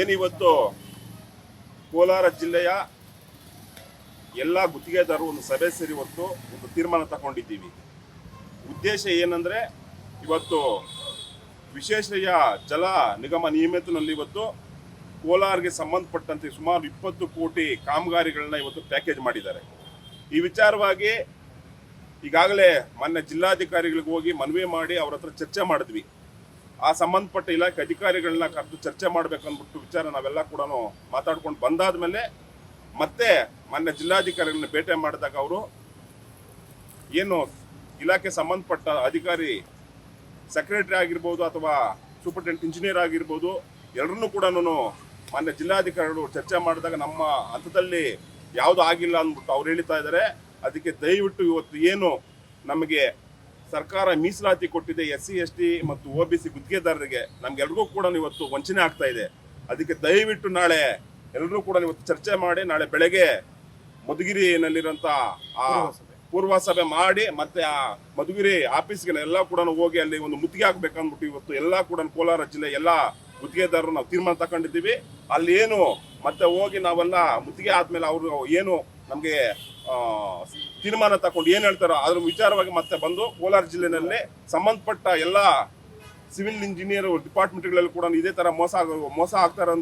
ಏನಿವತ್ತು ಕೋಲಾರ ಜಿಲ್ಲೆಯ ಎಲ್ಲ ಗುತ್ತಿಗೆದಾರರು ಒಂದು ಸಭೆ ಸೇರಿ ಇವತ್ತು ಒಂದು ತೀರ್ಮಾನ ತಗೊಂಡಿದ್ದೀವಿ. ಉದ್ದೇಶ ಏನಂದರೆ ಇವತ್ತು ವಿಶೇಷಯ ಜಲ ನಿಗಮ ನಿಯಮಿತನಲ್ಲಿ ಇವತ್ತು ಕೋಲಾರಿಗೆ ಸಂಬಂಧಪಟ್ಟಂತೆ ಸುಮಾರು ಇಪ್ಪತ್ತು ಕೋಟಿ ಕಾಮಗಾರಿಗಳನ್ನ ಇವತ್ತು ಪ್ಯಾಕೇಜ್ ಮಾಡಿದ್ದಾರೆ. ಈ ವಿಚಾರವಾಗಿ ಈಗಾಗಲೇ ಮೊನ್ನೆ ಜಿಲ್ಲಾಧಿಕಾರಿಗಳಿಗೆ ಹೋಗಿ ಮನವಿ ಮಾಡಿ ಅವ್ರ ಹತ್ರ ಚರ್ಚೆ ಮಾಡಿದ್ವಿ. ಆ ಸಂಬಂಧಪಟ್ಟ ಇಲಾಖೆ ಅಧಿಕಾರಿಗಳನ್ನ ಕರೆದು ಚರ್ಚೆ ಮಾಡ್ಬೇಕಂದ್ಬಿಟ್ಟು ವಿಚಾರ ನಾವೆಲ್ಲ ಕೂಡ ಮಾತಾಡ್ಕೊಂಡು ಬಂದಾದ ಮೇಲೆ ಮತ್ತೆ ಮೊನ್ನೆ ಜಿಲ್ಲಾಧಿಕಾರಿಗಳನ್ನ ಭೇಟಿ ಮಾಡಿದಾಗ ಅವರು ಏನು ಇಲಾಖೆ ಸಂಬಂಧಪಟ್ಟ ಅಧಿಕಾರಿ ಸೆಕ್ರೆಟರಿ ಆಗಿರ್ಬೋದು ಅಥವಾ ಸೂಪರಿಂಟೆಂಡೆಂಟ್ ಇಂಜಿನಿಯರ್ ಆಗಿರ್ಬೋದು ಎಲ್ಲರನ್ನೂ ಕೂಡ ಮೊನ್ನೆ ಜಿಲ್ಲಾಧಿಕಾರಿಗಳು ಚರ್ಚೆ ಮಾಡಿದಾಗ ನಮ್ಮ ಹಂತದಲ್ಲಿ ಯಾವುದು ಆಗಿಲ್ಲ ಅಂದ್ಬಿಟ್ಟು ಅವ್ರು ಹೇಳ್ತಾ ಇದ್ದಾರೆ. ಅದಕ್ಕೆ ದಯವಿಟ್ಟು ಇವತ್ತು ಏನು ನಮಗೆ ಸರ್ಕಾರ ಮೀಸಲಾತಿ ಕೊಟ್ಟಿದೆ ಎಸ್ ಸಿ ಎಸ್ ಟಿ ಮತ್ತು ಒ ಬಿ ಸಿ ಗುತ್ತಿಗೆದಾರರಿಗೆ ನಮ್ಗೆಲ್ರಿಗೂ ಕೂಡ ಇವತ್ತು ವಂಚನೆ ಆಗ್ತಾ ಇದೆ. ಅದಕ್ಕೆ ದಯವಿಟ್ಟು ನಾಳೆ ಎಲ್ಲರೂ ಕೂಡ ಇವತ್ತು ಚರ್ಚೆ ಮಾಡಿ ನಾಳೆ ಬೆಳಗ್ಗೆ ಮಧುಗಿರಿನಲ್ಲಿರೋಂಥ ಆ ಪೂರ್ವ ಸಭೆ ಮಾಡಿ ಮತ್ತೆ ಆ ಮಧುಗಿರಿ ಆಫೀಸ್ಗೆ ಎಲ್ಲ ಕೂಡ ಹೋಗಿ ಅಲ್ಲಿ ಒಂದು ಮುತ್ತಿಗೆ ಹಾಕ್ಬೇಕಂದ್ಬಿಟ್ಟು ಇವತ್ತು ಎಲ್ಲ ಕೂಡ ಕೋಲಾರ ಜಿಲ್ಲೆ ಎಲ್ಲ ಗುತ್ತಿಗೆದಾರರು ನಾವು ತೀರ್ಮಾನ ತಗೊಂಡಿದ್ದೀವಿ. ಅಲ್ಲಿ ಏನು ಮತ್ತೆ ಹೋಗಿ ನಾವೆಲ್ಲ ಮುತ್ತಿಗೆ ಆದ್ಮೇಲೆ ಅವರು ಏನು ನಮಗೆ ತೀರ್ಮಾನ ತಗೊಂಡು ಏನು ಹೇಳ್ತಾರೋ ಅದ್ರ ವಿಚಾರವಾಗಿ ಮತ್ತೆ ಬಂದು ಕೋಲಾರ ಜಿಲ್ಲೆನಲ್ಲಿ ಸಂಬಂಧಪಟ್ಟ ಎಲ್ಲ ಸಿವಿಲ್ ಇಂಜಿನಿಯರ್ ಡಿಪಾರ್ಟ್ಮೆಂಟ್ಗಳಲ್ಲಿ ಕೂಡ ಇದೇ ತರ ಮೋಸ ಮೋಸ ಆಗ್ತಾರಂತ